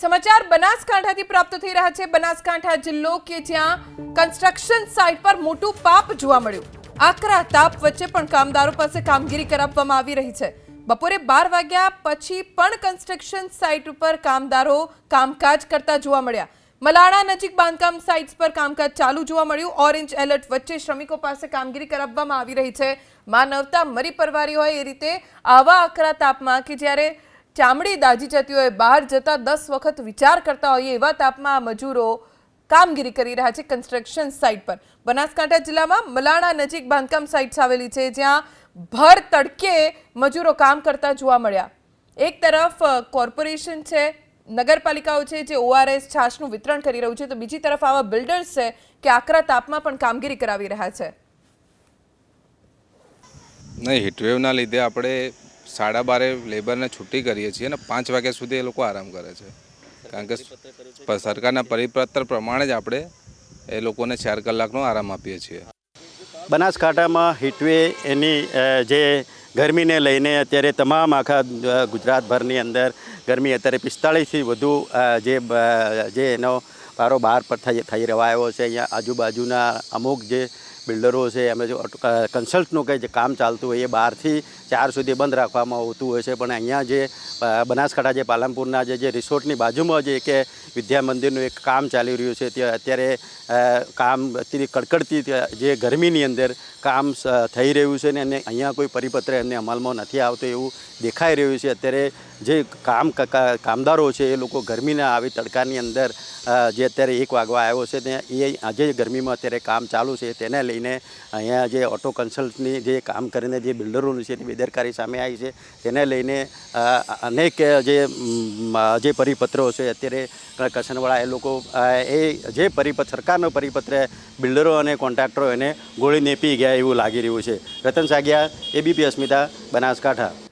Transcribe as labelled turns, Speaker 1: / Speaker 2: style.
Speaker 1: સમાચાર બનાસકાંઠાથી પ્રાપ્ત થઈ રહ્યા છે. બનાસકાંઠા જિલ્લો કે જ્યાં કન્સ્ટ્રક્શન સાઇટ પર મોટું પાપ જોવા મળ્યું. આકરા તાપ વચ્ચે પણ કામદારો પાસે કામગીરી કરાવવામાં આવી રહી છે. બપોરે બાર વાગ્યા પછી પણ કન્સ્ટ્રક્શન સાઇટ ઉપર કામદારો કામકાજ કરતા જોવા મળ્યા. મલાણા નજીક બાંધકામ સાઇટ્સ પર કામકાજ ચાલુ જોવા મળ્યું. ઓરેન્જ એલર્ટ વચ્ચે શ્રમિકો પાસે કામગીરી કરાવવામાં આવી રહી છે. માનવતા મરી પરવારી હોય એ રીતે આવા આકરા તાપમાં કે જ્યારે ચામડી દાજી જતી હોય બહાર જતા દસ વખત વિચાર કરતા હોઈએ એવા તાપમાં આ મજૂરો કામગીરી કરી રહ્યા છે કન્સ્ટ્રક્શન સાઇટ પર. બનાસકાંઠા જિલ્લામાં મલાણા નજીક બાંધકામ સાઇટ્સ આવેલી છે, જ્યાં ભર તડકે મજૂરો કામ કરતા જોવા મળ્યા. એક તરફ કોર્પોરેશન છે, નગરપાલિકાઓ છે, જે ઓઆરએસ છાશનું વિતરણ કરી રહ્યું છે, તો બીજી તરફ આવા બિલ્ડર્સ છે કે આકરા તાપમાં પણ કામગીરી કરાવી રહ્યા છે.
Speaker 2: નહીં, હીટવેવના લીધે આપણે સાડા બારે લેબરને છુટ્ટી કરીએ છીએ અને પાંચ વાગ્યા સુધી એ લોકો આરામ કરે છે. કારણ કે સરકારના પરિપત્ર પ્રમાણે જ આપણે એ લોકોને ચાર કલાકનો આરામ આપીએ છીએ.
Speaker 3: બનાસકાંઠામાં હીટવે એની જે ગરમીને લઈને અત્યારે તમામ આખા ગુજરાતભરની અંદર ગરમી અત્યારે પિસ્તાળીસથી વધુ જે જે એનો પારો બહાર પર થઈ થઈ રહ્યો છે. અહીંયા આજુબાજુના અમુક જે બિલ્ડરો છે એમ જો કન્સલ્ટનું કંઈ જે કામ ચાલતું હોય એ બારથી ચાર સુધી બંધ રાખવામાં આવતું હોય છે. પણ અહીંયા જે બનાસકાંઠા જે, પાલનપુરના જે જે રિસોર્ટની બાજુમાં જે કે વિદ્યા મંદિરનું એક કામ ચાલી રહ્યું છે તે અત્યારે કામ અત્યારે કડકડતી જે ગરમીની અંદર કામ થઈ રહ્યું છે ને, અને અહીંયા કોઈ પરિપત્ર એમને અમલમાં નથી આવતો એવું દેખાઈ રહ્યું છે. અત્યારે જે કામ કામદારો છે, એ લોકો ગરમીના આવી તડકાની અંદર જે અત્યારે એક વાગવા આવ્યો છે, તે એ આજે ગરમીમાં અત્યારે કામ ચાલુ છે, તેને લઈને અહીંયા જે ઓટો કન્સલ્ટની જે કામ કરીને જે બિલ્ડરોનું છે એની બેદરકારી સામે આવી છે, તેને લઈને અનેક જે જે પરિપત્રો છે, અત્યારે કસનવાળા એ લોકો એ જે પરિપત્ર, સરકારનો પરિપત્ર બિલ્ડરો અને કોન્ટ્રાક્ટરો એને ગોળી નેપી ગયા એવું લાગી રહ્યું છે. રતન સાગિયા એબીપી અસ્મિતા, બનાસકાંઠા.